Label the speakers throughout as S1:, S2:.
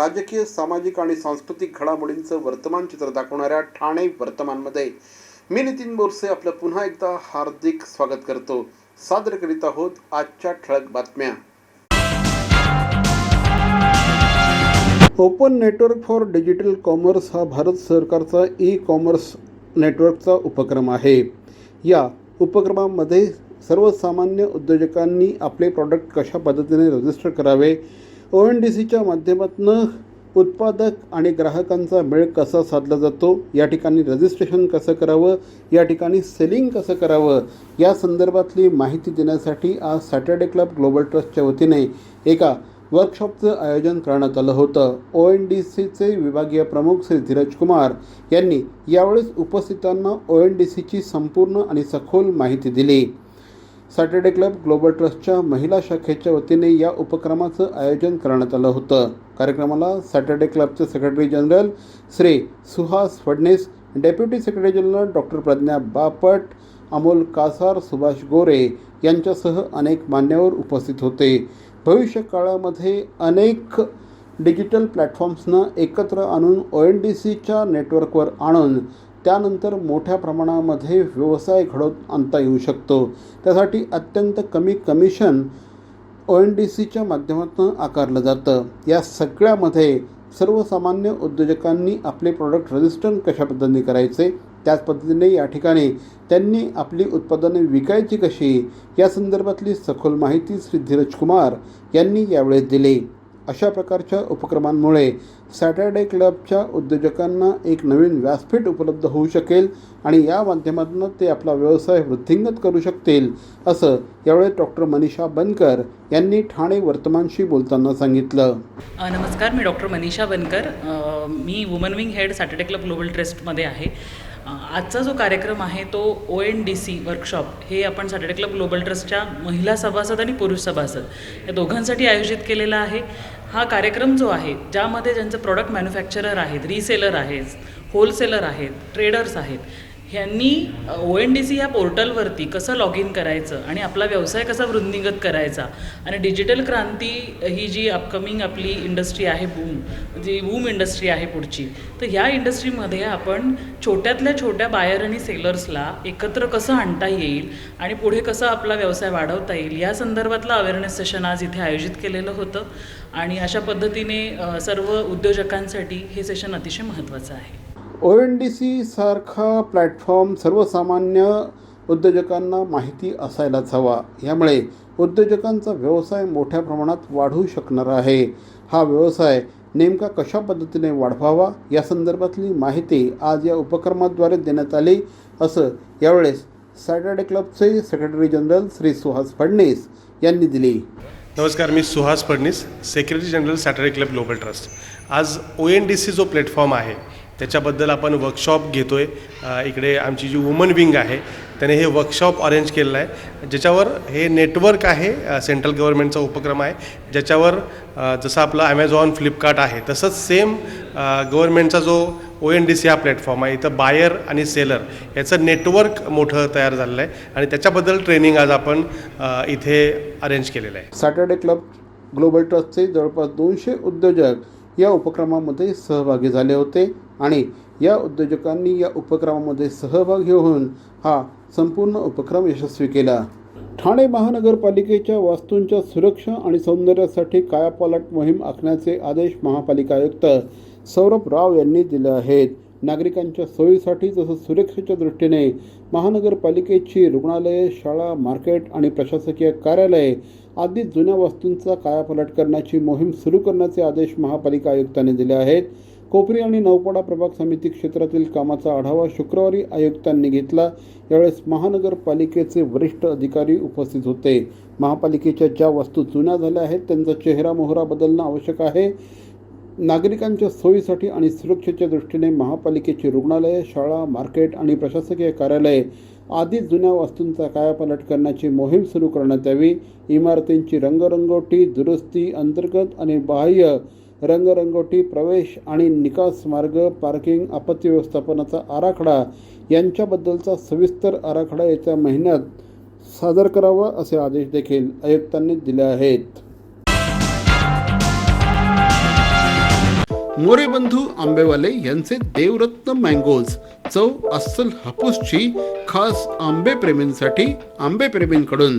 S1: राजकीय सामाजिक आणि सांस्कृतिक घडामोडींचं वर्तमान चित्र दाखवणाऱ्या ठाणे वर्तमानमध्ये मी नितीन बोरसे आपलं पुन्हा एकदा हार्दिक स्वागत करतो. सादर करीत आहोत आजच्या ठळक बातम्या. Open network for digital commerce हा भारत सरकारचा ई कॉमर्स नेटवर्कचा उपक्रम आहे. या उपक्रमामध्ये सर्वसामान्य उद्योजकांनी आपले प्रॉडक्ट कशा पद्धतीने रजिस्टर करावे ओ एन डी सीच्या माध्यमातून उत्पादक आणि ग्राहकांचा मेळ कसा साधला जातो? या ठिकाणी रजिस्ट्रेशन कसं करावं? या ठिकाणी सेलिंग कसं करावं? या संदर्भातली माहिती देण्यासाठी आज सॅटर्डे क्लब ग्लोबल ट्रस्टच्या वतीने एका वर्कशॉपचं आयोजन करण्यात आलं होतं. ओ एन डी सीचे विभागीय प्रमुख श्री धीरज कुमार यांनी यावेळेस उपस्थितांना ओ एन डी सीची संपूर्ण आणि सखोल माहिती दिली. सॅटर्डे क्लब ग्लोबल ट्रस्टच्या महिला शाखेच्या वतीने या उपक्रमाचं आयोजन करण्यात आलं होतं. कार्यक्रमाला सॅटर्डे क्लबचे secretary general Shri Suhas Phadnis deputy secretary general doctor Pradnya Bapat Amol Kasar Subhash Gore यांच्यासह अनेक मान्यवर उपस्थित होते. भविष्य काळामध्ये अनेक डिजिटल प्लॅटफॉर्म्सनं एकत्र आणून ओ एन डी सीच्या नेटवर्कवर आणून त्यानंतर मोठ्या प्रमाणामध्ये व्यवसाय घडवून आणता येऊ शकतो. त्यासाठी अत्यंत कमी कमिशन ओ एन डी सीच्या माध्यमातून आकारलं जातं. या सगळ्यामध्ये सर्वसामान्य उद्योजकांनी आपले प्रॉडक्ट रजिस्टर कशा पद्धतीने करायचे त्याच पद्धतीने या ठिकाणी त्यांनी आपली उत्पादने विकायची कशी या संदर्भातली सखोल माहिती श्री धीरज कुमार यांनी यावेळेस दिली. अशा प्रकारच्या उपक्रमांमुळे सॅटर्डे क्लबच्या उद्योजकांना एक नवीन व्यासपीठ उपलब्ध होऊ शकेल आणि या माध्यमातून ते आपला व्यवसाय वृद्धिंगत करू शकतील असं यावेळी डॉक्टर मनीषा बनकर यांनी ठाणे वर्तमानशी बोलताना सांगितलं.
S2: नमस्कार मी डॉक्टर मनीषा बनकर. मी woman wing head Saturday club global ट्रस्टमध्ये आहे. आजचा जो कार्यक्रम आहे तो O N D C workshop हे आपण सॅटर्डे क्लब ग्लोबल ट्रस्टच्या महिला सभासद आणि पुरुष सभासद या दोघांसाठी आयोजित केलेला आहे. हा कार्यक्रम जो आहे ज्यामध्ये ज्यांचं प्रॉडक्ट मॅन्युफॅक्चरर आहेत रिसेलर आहेत होलसेलर आहेत ट्रेडर्स आहेत ह्यांनी ओ एन डी सी ह्या पोर्टलवरती कसं लॉग इन करायचं आणि आपला व्यवसाय कसा वृद्धिंगत करायचा आणि डिजिटल क्रांती ही जी अपकमिंग आपली इंडस्ट्री आहे बूम जी बूम इंडस्ट्री आहे पुढची तर ह्या इंडस्ट्रीमध्ये आपण छोट्यातल्या छोट्या बायर आणि सेलर्सला एकत्र कसं आणता येईल आणि पुढे कसं आपला व्यवसाय वाढवता येईल या संदर्भातलं अवेअरनेस सेशन आज इथे आयोजित केलेलं होतं आणि अशा पद्धतीने सर्व उद्योजकांसाठी हे सेशन अतिशय महत्त्वाचं आहे.
S1: ओ एन डी सी सारखा प्लॅटफॉर्म सर्वसामान्य उद्योजकांना माहिती असायलाच हवा. यामुळे उद्योजकांचा व्यवसाय मोठ्या प्रमाणात वाढू शकणार आहे. हा व्यवसाय नेमका कशा पद्धतीने वाढवावा या संदर्भातली माहिती आज या उपक्रमाद्वारे देण्यात आली. असं यावेळेस सॅटर्डे क्लबचे सेक्रेटरी जनरल श्री सुहास फडणीस यांनी दिली.
S3: नमस्कार मी Suhas Phadnis secretary general Saturday club global trust. आज ओ एन डी सी जो प्लॅटफॉर्म आहे त्याच्याबद्दल आपण वर्कशॉप घेतो आहे इकडे आमची जी वुमन विंग आहे त्याने हे वर्कशॉप अरेंज केलेलं आहे. ज्याच्यावर हे नेटवर्क आहे सेंट्रल गव्हर्नमेंटचा उपक्रम आहे. ज्याच्यावर जसं आपलं ॲमेझॉन फ्लिपकार्ट आहे तसंच सेम गव्हर्नमेंटचा जो ओ एन डी सी हा प्लॅटफॉर्म आहे इथं बायर आणि सेलर याचं नेटवर्क मोठं तयार झालेलं आहे. आणि त्याच्याबद्दल ट्रेनिंग आज आपण इथे अरेंज केलेलं आहे.
S1: सॅटर्डे क्लब ग्लोबल ट्रस्टचे जवळपास दोनशे उद्योजक या उपक्रमामध्ये सहभागी झाले होते. आणि या उद्योजकांनी या उपक्रमामध्ये सहभाग घेऊन हा संपूर्ण उपक्रम यशस्वी केला. ठाणे महानगरपालिकेच्या वास्तूंच्या सुरक्षा आणि सौंदर्यासाठी कायापालट मोहीम आखण्याचे आदेश महापालिका आयुक्त सौरभ राव यांनी दिले आहेत. नागरिकांच्या सोयीसाठी तसंच सुरक्षेच्या दृष्टीने महानगरपालिकेची रुग्णालये शाळा मार्केट आणि प्रशासकीय कार्यालये आदी जुन्या वस्तूंचा कायापालट करण्याची मोहीम सुरू करण्याचे आदेश महापालिका आयुक्तांनी दिले आहेत. कोपरी आणि नौपाडा प्रभाग समिती क्षेत्रातील कामाचा आढावा शुक्रवारी आयुक्तांनी घेतला. यावेळेस महानगरपालिकेचे वरिष्ठ अधिकारी उपस्थित होते. महापालिकेच्या ज्या वस्तू जुन्या झाल्या आहेत त्यांचा चेहरा मोहरा बदलणं आवश्यक आहे. नागरिकांच्या सोयीसाठी आणि सुरक्षेच्या दृष्टीने महापालिकेची रुग्णालये शाळा मार्केट आणि प्रशासकीय कार्यालये आधी जुन्या वस्तूंचा कायापालट करण्याची मोहीम सुरू करण्यात यावी. इमारतींची रंगरंगोटी दुरुस्ती अंतर्गत आणि बाह्य रंगरंगोटी प्रवेश आणि निकास मार्ग पार्किंग आपत्ती व्यवस्थापनाचा आराखडा यांच्याबद्दलचा सविस्तर आराखडा येत्या महिन्यात सादर करावा असे आदेश देखील आयुक्तांनी दिले आहेत. मोरेबंधू आंबेवाले यांचे देवरत्न मँगोज चव अस्सल हापूसची खास आंबेप्रेमींसाठी आंबेप्रेमींकडून.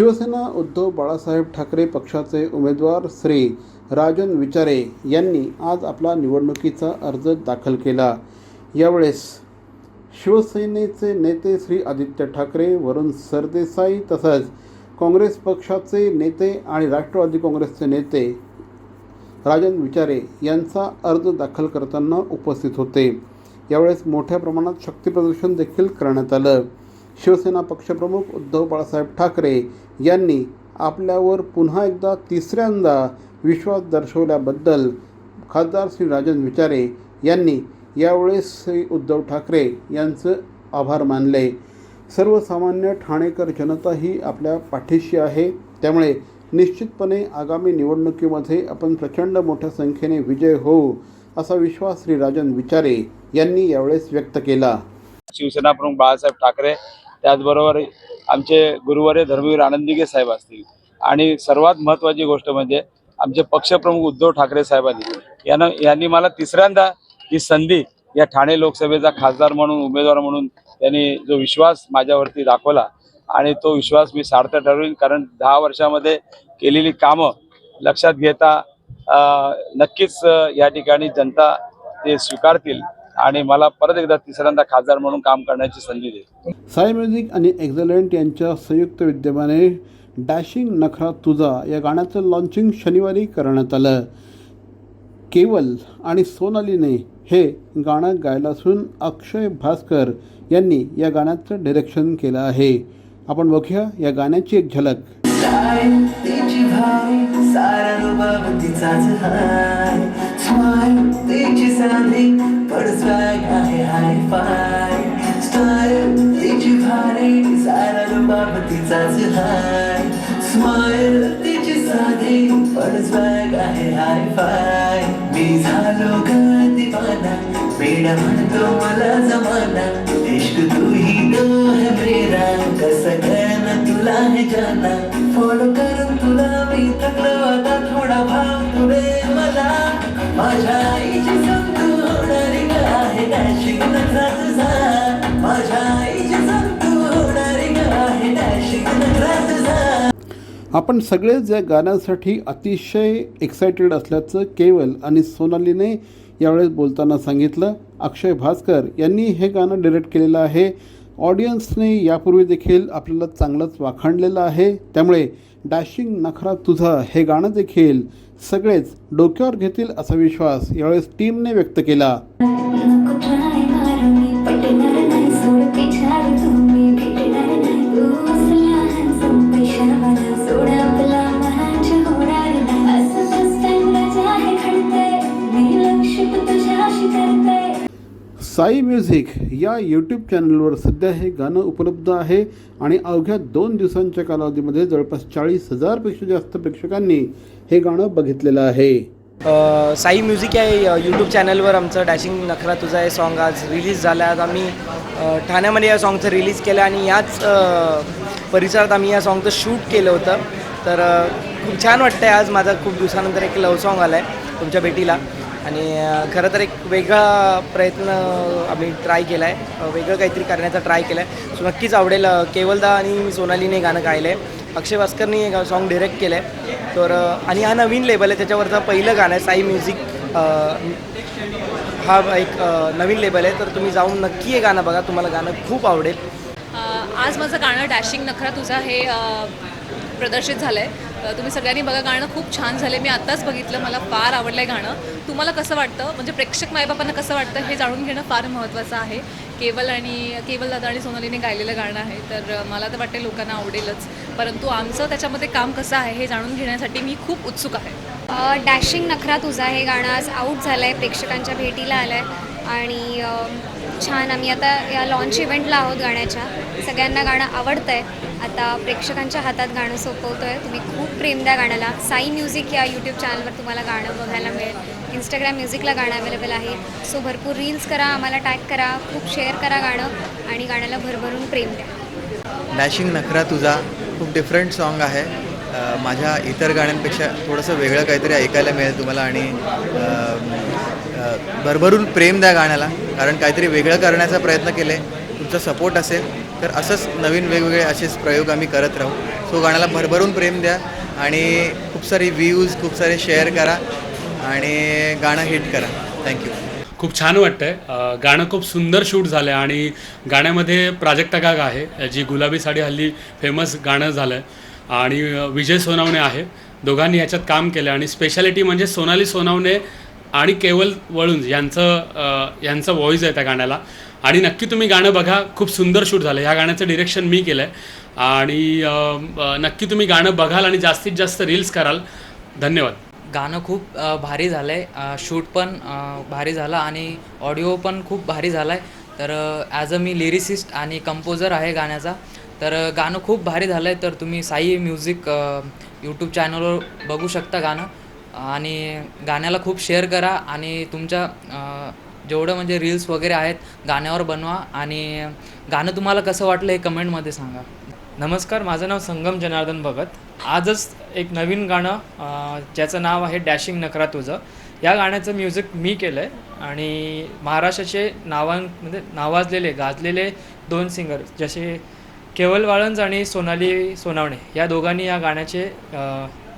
S1: शिवसेना उद्धव बाळासाहेब ठाकरे पक्षाचे उमेदवार श्री राजन विचारे यांनी आज आपला निवडणुकीचा अर्ज दाखल केला. यावेळेस शिवसेनेचे नेते श्री आदित्य ठाकरे वरुण सरदेसाई तसंच काँग्रेस पक्षाचे नेते आणि राष्ट्रवादी काँग्रेसचे नेते राजन विचारे यांचा अर्ज दाखल करताना उपस्थित होते. यावेळेस मोठ्या प्रमाणात शक्तीप्रदर्शन देखील करण्यात आलं. शिवसेना पक्षप्रमुख उद्धव बाळासाहेब ठाकरे यांनी आपल्यावर पुन्हा एकदा तिसऱ्यांदा विश्वास दर्शवल्याबद्दल खासदार श्री राजन विचारे यांनी यावेळेस श्री उद्धव ठाकरे यांचं आभार मानले. सर्वसामान्य ठाणेकर जनता ही आपल्या पाठीशी आहे. त्यामुळे निश्चितपणे आगामी निवडणुकीमध्ये आपण प्रचंड मोठ्या संख्येने विजय होऊ असा विश्वास श्री राजन विचारे यांनी यावेळेस व्यक्त केला.
S4: शिवसेना प्रमुख बाळासाहेब ठाकरे त्याचबरोबर आमचे गुरुवारे धर्मवीर आनंदिगे साहेब असतील. आणि सर्वात महत्त्वाची गोष्ट म्हणजे आमचे पक्षप्रमुख उद्धव ठाकरे साहेबांनी. यानं यांनी मला तिसऱ्यांदा ही संधी या ठाणे लोकसभेचा खासदार म्हणून उमेदवार म्हणून त्यांनी जो विश्वास माझ्यावरती दाखवला आणि तो विश्वास मी सार्थ ठरवीन. कारण दहा वर्षामध्ये केलेली कामं लक्षात घेता नक्कीच या ठिकाणी जनता ते स्वीकारतील. आणि मला परत एकदा तिसऱ्यांदा खासदार म्हणून काम करण्याची संधी देईल
S1: साई म्युझिक आणि एक्झलंट यांच्या संयुक्त विद्यमाने डॅशिंग नखरा तुझा या गाण्याचं लॉन्चिंग शनिवारी करण्यात आलं. केवल आणि सोनालीने हे गाणं गायलं असून अक्षय भास्कर यांनी या गाण्याचं डिरेक्शन केलं आहे. आपण बघूया या गाण्याची एक झलक.
S5: सारा रुबाब तिचाच हाय स्माईल तिची साधी पण स्वॅग आहे हाय फाय स्टाईल तिची भारी सारा रुबाब तिचाच हाय स्माइल तिची like a high five. High five मी झालो ग दिवाना वेडा म्हणतो मला जमाना. इश्क तू ही तो है मेरा कसं कळना तुला हे जाना. फॉलो करून तुला मी थकलो आता थोडा भाव तुरे मला. माझ्या आईची समजू होणारी आहे डॅशिंग नखरा माझ्या
S1: आपण सगळेच या गाण्यासाठी अतिशय एक्सायटेड असल्याचं केवल आणि सोनालीने यावेळेस बोलताना सांगितलं. अक्षय भास्कर यांनी हे गाणं डिरेक्ट केलेलं आहे. ऑडियन्सने यापूर्वी देखील आपल्याला चांगलंच वाखाणलेलं आहे. त्यामुळे डॅशिंग नखरा तुझा हे गाणं देखील सगळेच डोक्यावर घेतील असा विश्वास यावेळेस टीमने व्यक्त केला. साई म्युझिक या यूट्यूब चॅनलवर सध्या हे गाणं उपलब्ध आहे आणि अवघ्या दोन दिवसांच्या कालावधीमध्ये जवळपास चाळीस हजारपेक्षा जास्त प्रेक्षकांनी हे गाणं बघितलेलं आहे.
S6: साई म्युझिक या यूट्यूब चॅनलवर आमचं डॅशिंग नखरा तुझा हे सॉन्ग आज रिलीज झालं. आहे आज आम्ही ठाण्यामध्ये या सॉन्गचं रिलीज केलं आणि याच परिसरात आम्ही या सॉन्गचं शूट केलं होतं. तर खूप छान वाटतं आहे आज. माझा खूप दिवसानंतर एक लव सॉन्ग आलं आहे तुमच्या भेटीला. आणि खरं तर एक वेगळा प्रयत्न आम्ही ट्राय केला आहे वेगळं काहीतरी करण्याचा ट्राय केला आहे सो नक्कीच आवडेल. केवलदा आणि सोनालीने गाणं गायलं आहे अक्षय भास्करनी हे सॉन्ग डिरेक्ट केलं आहे तर आणि हा नवीन लेबल आहे. त्याच्यावरचं पहिलं गाणं आहे साई म्युझिक हा एक नवीन लेबल आहे. तर तुम्ही जाऊन नक्की हे गाणं बघा. तुम्हाला गाणं खूप आवडेल.
S7: आज माझं गाणं डॅशिंग नखरा तुझा हे प्रदर्शित झालं आहे तुम्ही सगळ्यांनी बघा गाणं खूप छान झालं आहे मी आत्ताच बघितलं मला फार आवडलं आहे गाणं. तुम्हाला कसं वाटतं? म्हणजे प्रेक्षक मायबापांना कसं वाटतं? हे जाणून घेणं फार महत्त्वाचं आहे. केवल आणि केवल दादा आणि सोनालीने गायलेलं गाणं आहे तर मला तर वाटते लोकांना आवडेलच. परंतु आमचं त्याच्यामध्ये काम कसं आहे हे जाणून घेण्यासाठी मी खूप उत्सुक आहे.
S8: डॅशिंग नखरा तुझा हे गाणं. आज आऊट झालं आहे प्रेक्षकांच्या भेटीला आलं आहे आणि छान आम्ही आता या लॉन्च इव्हेंटला आहोत गाण्याच्या. सगळ्यांना गाणं आवडतं आहे आता प्रेक्षकांच्या हातात गाणं सोपवतो आहे तुम्ही खूप प्रेम द्या गाण्याला. साई म्युझिक या यूट्यूब चॅनलवर तुम्हाला गाणं बघायला मिळेल. इंस्टाग्राम म्युझिकला गाणं अवेलेबल आहे. सो भरपूर रील्स करा आम्हाला टॅग करा खूप शेअर करा गाणं आणि गाण्याला भरभरून प्रेम द्या.
S9: डॅशिंग नखरा तुझा खूप डिफरंट सॉन्ग आहे. माझ्या इतर गाण्यांपेक्षा थोडंसं वेगळं काहीतरी ऐकायला मिळेल तुम्हाला आणि भरभरून प्रेम द्या गाण्याला. कारण काहीतरी वेगळं करण्याचा प्रयत्न केले. तुमचा सपोर्ट असेल. तर असंच नवीन वेगवेगळे असेच प्रयोग आम्ही करत राहू. सो गाण्याला भरभरून प्रेम द्या आणि खूप सारी व्ह्यूज खूप सारे शेअर करा आणि गाणं हिट करा. थँक्यू
S10: खूप छान वाटतंय. गाणं खूप सुंदर शूट झालं आहे आणि गाण्यामध्ये प्राजक्ता काग आहे जी गुलाबी साडी हल्ली फेमस गाणं झालं आहे आणि विजय सोनावणे आहे. दोघांनी याच्यात काम केलं आणि स्पेशालिटी म्हणजे सोनाली सोनावणे आणि केवल वळूंज यांचं यांचं व्हॉईस आहे त्या गाण्याला. आणि नक्की तुम्ही गाणं बघा. खूप सुंदर शूट झालं. ह्या गाण्याचं डिरेक्शन मी केलं आहे आणि नक्की तुम्ही गाणं बघाल आणि जास्तीत जास्त रील्स कराल. धन्यवाद.
S6: गाणं खूप भारी झालं आहे शूट पण भारी झाला आणि ऑडिओ पण खूप भारी झाला आहे तर ॲज अ मी लिरिसिस्ट आणि कंपोजर आहे गाण्याचा. तर गाणं खूप भारी झालं आहे तर तुम्ही साई म्युझिक यूट्यूब चॅनलवर बघू शकता गाणं. आणि गाण्याला खूप शेअर करा आणि तुमच्या जेवढं म्हणजे रील्स वगैरे आहेत गाण्यावर बनवा आणि गाणं तुम्हाला कसं वाटलं हे कमेंटमध्ये सांगा. नमस्कार माझं नाव संगम जनार्दन भगत. आजच एक नवीन गाणं ज्याचं नाव आहे डॅशिंग नकरा तुझं. या गाण्याचं म्युझिक मी केलं आहे आणि महाराष्ट्राचे नावां म्हणजे नावाजलेले गाजलेले दोन सिंगर जसे केवल वाळंज आणि सोनाली सोनावणे या दोघांनी या गाण्याचे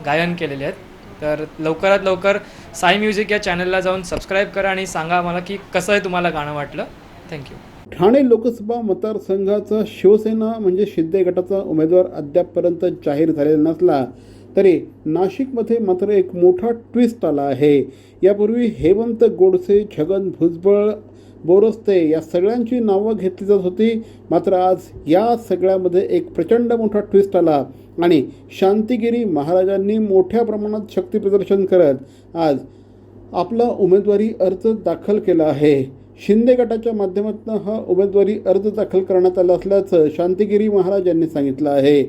S6: गायन केलेले आहेत. तर लवकरात लवकर साई म्युझिक या चॅनलला जाऊन सबस्क्राईब करा आणि सांगा मला की कसं आहे तुम्हाला गाणं वाटलं. थँक्यू
S1: ठाणे लोकसभा मतदारसंघाचा शिवसेना म्हणजे शिंदे गटाचा उमेदवार अद्यापपर्यंत जाहीर झालेला नसला तरी नाशिकमध्ये मात्र एक मोठा ट्विस्ट आला आहे. यापूर्वी हेमंत गोडसे छगन भुजबळ बोरस्ते. या सगळ्यांची नावं घेतली जात होती. मात्र आज या सगळ्यामध्ये एक प्रचंड मोठा ट्विस्ट आला आणि शांतिगिरी महाराजांनी मोठ्या प्रमाणात शक्तीप्रदर्शन करत आज आपला उमेदवारी अर्ज दाखल केला आहे. शिंदे गटाच्या माध्यमातून हा उमेदवारी अर्ज दाखल करण्यात आला असल्याचं शांतिगिरी महाराज यांनी सांगितलं आहे.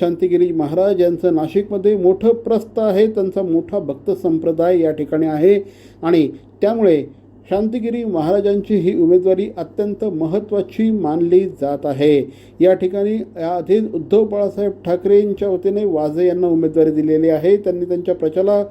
S1: शांतिगिरी महाराज यांचं नाशिकमध्ये मोठं प्रस्थ आहे. त्यांचा मोठा भक्त संप्रदाय या ठिकाणी आहे. आणि त्यामुळे शांतिगिरी महाराजांची ही उमेदवारी अत्यंत महत्त्वाची मानली जात आहे. या ठिकाणी याआधीच उद्धव बाळासाहेब ठाकरेंच्या वतीने वाजे यांना उमेदवारी दिलेली आहे. त्यांनी त्यांच्या प्रचाराला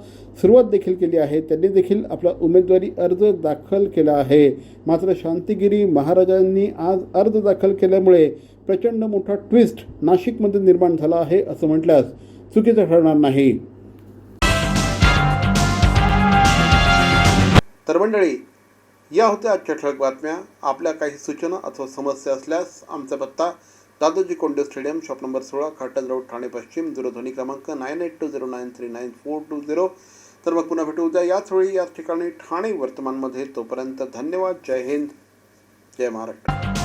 S1: सुरुवात देखील केली आहे. त्यांनी देखील आपला उमेदवारी अर्ज दाखल केला आहे. मात्र शांतिगिरी महाराजांनी आज अर्ज दाखल केल्यामुळे प्रचंड मोठा ट्विस्ट नाशिकमध्ये निर्माण झाला आहे असं म्हटल्यास चुकीचं ठरणार नाही. तर मंडळी या होत्या आजच्या ठळक बातम्या. आपल्या काही सूचना अथवा समस्या असल्यास आमचा पत्ता Dadoji Konde stadium shop number सोळा खाटल रोड ठाणे पश्चिम दूरध्वनी क्रमांक nine eight two zero nine three nine four two zero. तर मग पुन्हा भेटू उद्या. याच वेळी याच ठिकाणी ठाणे वर्तमानमध्ये तोपर्यंत धन्यवाद. जय हिंद. जय महाराष्ट्र.